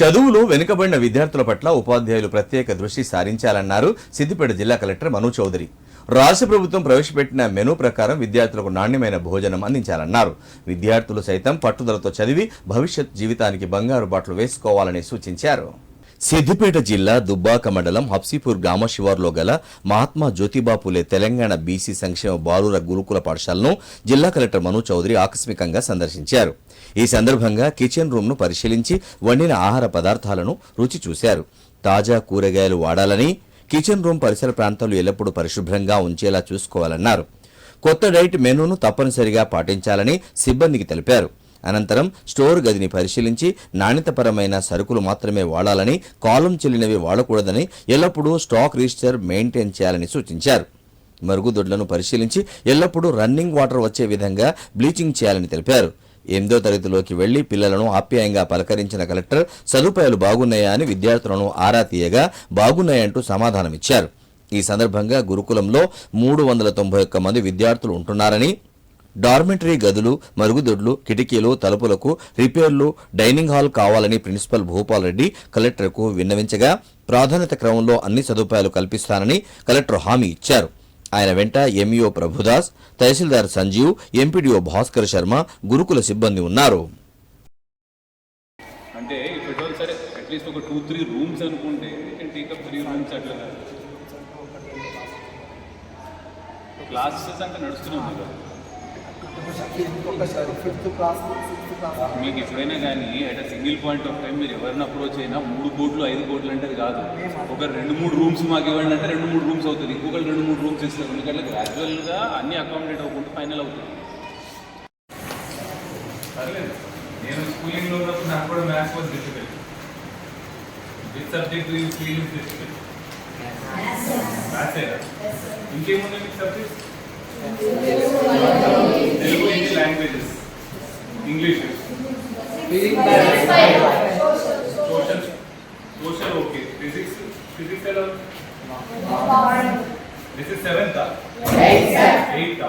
చదువులు వెనుకబడిన విద్యార్థుల పట్ల ఉపాధ్యాయులు ప్రత్యేక దృష్టి సారించాలన్నారు సిద్దిపేట జిల్లా కలెక్టర్ మను చౌదరి. రాష్ట్ర ప్రభుత్వం ప్రవేశపెట్టిన మెనూ ప్రకారం విద్యార్థులకు నాణ్యమైన భోజనం అందించాలన్నారు. విద్యార్థులు సైతం పట్టుదలతో చదివి భవిష్యత్ జీవితానికి బంగారు బాట్లు వేసుకోవాలని సూచించారు. సిద్దిపేట జిల్లా దుబ్బాక మండలం హబ్సీపూర్ గ్రామ శివారులో గల మహాత్మా జ్యోతిబాపులే తెలంగాణ బీసీ సంక్షేమ బాలుర గురుకుల పాఠశాలను జిల్లా కలెక్టర్ మను చౌదరి ఆకస్మికంగా సందర్శించారు. ఈ సందర్భంగా కిచెన్ రూమ్ను పరిశీలించి వండిన ఆహార పదార్థాలను రుచి చూశారు. తాజా కూరగాయలు వాడాలని కిచెన్ రూమ్ పరిసర ప్రాంతాలు ఎల్లప్పుడూ పరిశుభ్రంగా ఉంచేలా చూసుకోవాలన్నారు. కొత్త డైట్ మెనూను తప్పనిసరిగా పాటించాలని సిబ్బందికి తెలిపారు. అనంతరం స్టోర్ గదిని పరిశీలించి నాణ్యతపరమైన సరుకులు మాత్రమే వాడాలని కాలం చెల్లినవి వాడకూడదని ఎల్లప్పుడూ స్టాక్ రిజిస్టర్ మెయింటైన్ చేయాలని సూచించారు. మరుగుదొడ్లను పరిశీలించి ఎల్లప్పుడూ రన్నింగ్ వాటర్ వచ్చే విధంగా బ్లీచింగ్ చేయాలని తెలిపారు. ఎనిమిదో తరగతిలోకి వెళ్ళి పిల్లలను ఆప్యాయంగా పలకరించిన కలెక్టర్ సదుపాయాలు బాగున్నాయా అని విద్యార్థులను ఆరా తీయగా బాగున్నాయంటూ సమాధానమిచ్చారు. ఈ సందర్భంగా గురుకులంలో మూడు వందల తొంభై ఒక్క మంది విద్యార్థులు ఉంటున్నారని డార్మెంటరీ గదులు మరుగుదొడ్లు కిటికీలు తలుపులకు రిపేర్లు డైనింగ్ హాల్ కావాలని ప్రిన్సిపల్ భూపాల్ రెడ్డి కలెక్టర్కు విన్నవించగా ప్రాధాన్యత క్రమంలో అన్ని సదుపాయాలు కల్పిస్తానని కలెక్టర్ హామీ ఇచ్చారు. ఆయన వెంట ఎంఈఓ ప్రభుదాస్ తహసీల్దార్ సంజీవ్ ఎంపీడీఓ భాస్కర్ శర్మ గురుకుల సిబ్బంది ఉన్నారు. అంటే సరే అట్లీస్ట్ ఒక టూ త్రీ రూమ్స్ అనుకుంటే త్రీ రూమ్స్ అట్లా క్లాసెస్ అంటే నడుస్తున్నాం కదా. ఫిఫ్త్ క్లాస్ సిక్స్త్ క్లాస్ మీకు ఎప్పుడైనా కానీ at single point of time మీరు ఎవరిని అప్రోచ్ అయినా మూడు కోట్లు ఐదు కోట్లు అంటే అది కాదు. ఒక రెండు మూడు రూమ్స్ మాకు ఇవ్వండి అంటే రెండు మూడు రూమ్స్ అవుతుంది. ఇంకొకరు రెండు మూడు రూమ్స్ ఇస్తారు. ఎందుకంటే గ్రాడ్యువల్గా అన్ని అకామిడేట్ అవ్వకుండా ఫైనల్ అవుతుంది. పర్లేదు నేను స్కూలింగ్లో ఉన్నప్పుడు నాకు కూడా maths was difficult with subject you feel is difficult maths ఇంకేమున్నాయి మీకు subjects Telugu Hindi languages English social social okay physics physics ఎలా దిస్ ఇస్ సెవెంత్ ఎయిత్